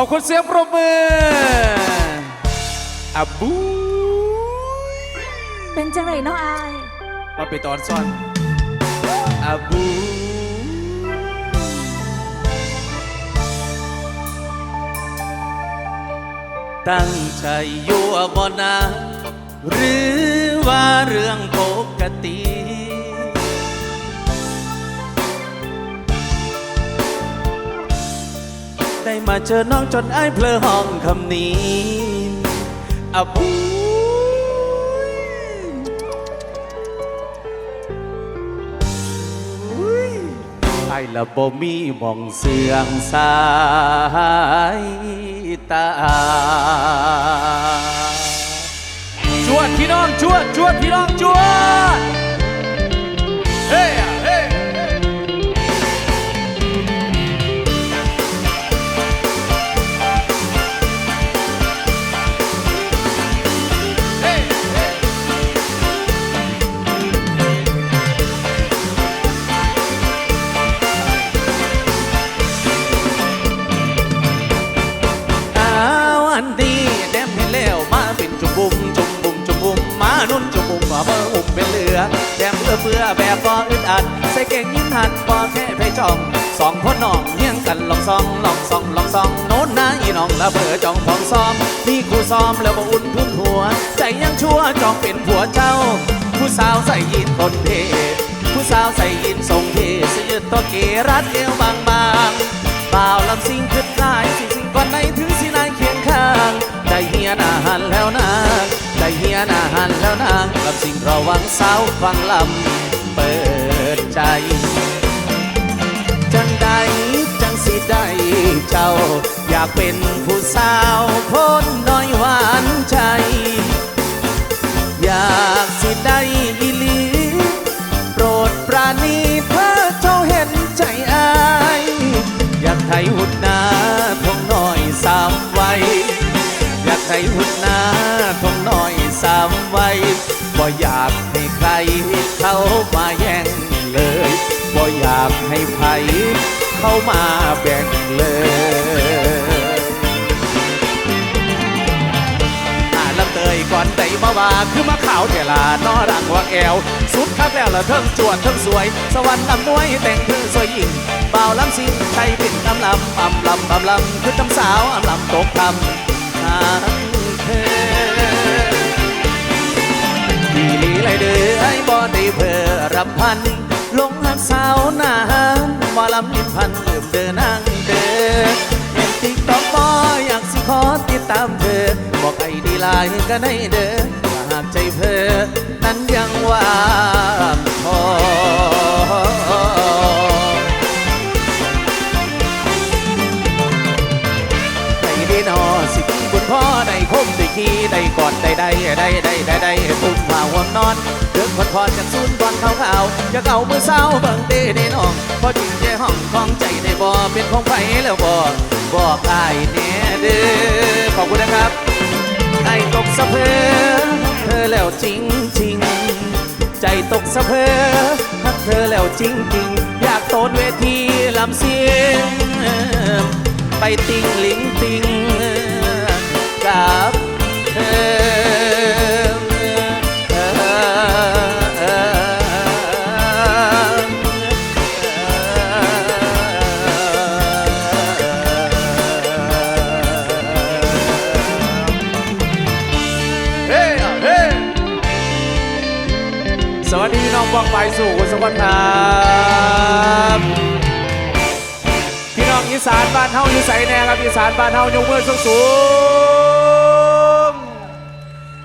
ขอบคุณเสียงปรบมืออาบูเป็นจังไรเนาะอายมาไปตอนซ่อนอาบูตั้งใจอยู่บ่นาหรือว่าเรื่องปกติ ได้มาเจอน้องจนไอ้ายเพลอห้องคำนี้อาบูไอ้ละบ่มีหมองเสื่องสายตาจวดพี่น้องจวดจวดพี่น้องจวด เฮ้ นุ่นจุ่มบุมว่าเบอร์อุ่มเป็นเหลือแดมเพื่อเพื่อแบบบ่อึดอัด ใส่เก่งยิ้มหันบ่แค่ไปจองสองคนน้องเฮียงกันลองซองลองซองลองซองโน้นนะอีน้องละเบอจองของซ้อมนี่ครูซ้อมแล้วบ่อุ่นทุ่นหัว ใจยังชั่วจองเป็นผัวเจ้า ผู้สาวใส่ยีนคนเทผู้สาวใส่ยีนทรงเทเสื้อตัวเกรัดเอวบางบางบ่าวลำซิงขึ้นได้สิสิ่งก่อนในถึงสินายเคียงข้างได้เฮียนาหารแล้วนะได้เฮียนาหาร แล้วนะลำซิงรอวังสาวฟังลำเปิดใจ จังใดจังสิได้เจ้า อยากเป็นผู้สาวพ้นน้อยหวานใจ อยากสิได้อีลี โปรดปราณีเพื่อเจ้าเห็นใจอาย อยากไทยหุดนาทงน้อยสามไว้อยากไทยหุดนา บ่อยากให้ใครเข้ามาแย่งเลยบ่อยากให้ใครเข้ามาแบ่งเลยลำเตยก่อนใจมาว่าคือมาขาวเทลานอรังว่าแอว สุดคักแล้วละเทิงจวดเทิงสวย สวรรค์ลำนวยแต่งคือสวยยิ่งบ่าลำสิงใครเป็นลำลำอำลำอำลำคือจำสาวอำลำตกคำหางเธอ ไอ้บ่ได้เพอรับพัน ลงหักสาวนานบ่ลำนิพันลืมเดินนางเด้อเห็นติ๊กต็อกบ่อยากสิขอติดตามเธอ บอกไอ้ดีไลน์ก็ได้เด้อถ้าหากใจเพอนั้นยังว่างพอนอสิพี่บุญพ่อได้ คมได้ขี้ได้กอดได้ได้ได้ได้ได้ได้ปุ่มผ่าห่วงนอนเดินคอนคอนจากซุนบอลขาวขาวจะเอามือเศร้าเบิ่งเด้ได้น้องพอจริงใจห้องของใจได้บ่เป็นของไผแล้วบ่บอกอ้ายแน่เด้อขอบคุณนะครับไอ้ตกสะเพอเธอแล้วจริงจริงใจตกสะเพอฮักเธอแล้วจริงจริงอยากโตนเวทีลำเสียงไปติงลิงติง วัสดีพี่น้องบองไปสู่คุณสกลครับพี่น้องอีสานบ้านเฮาอยู่ใสแน่ครับอีสานบ้านเฮายกมือสูง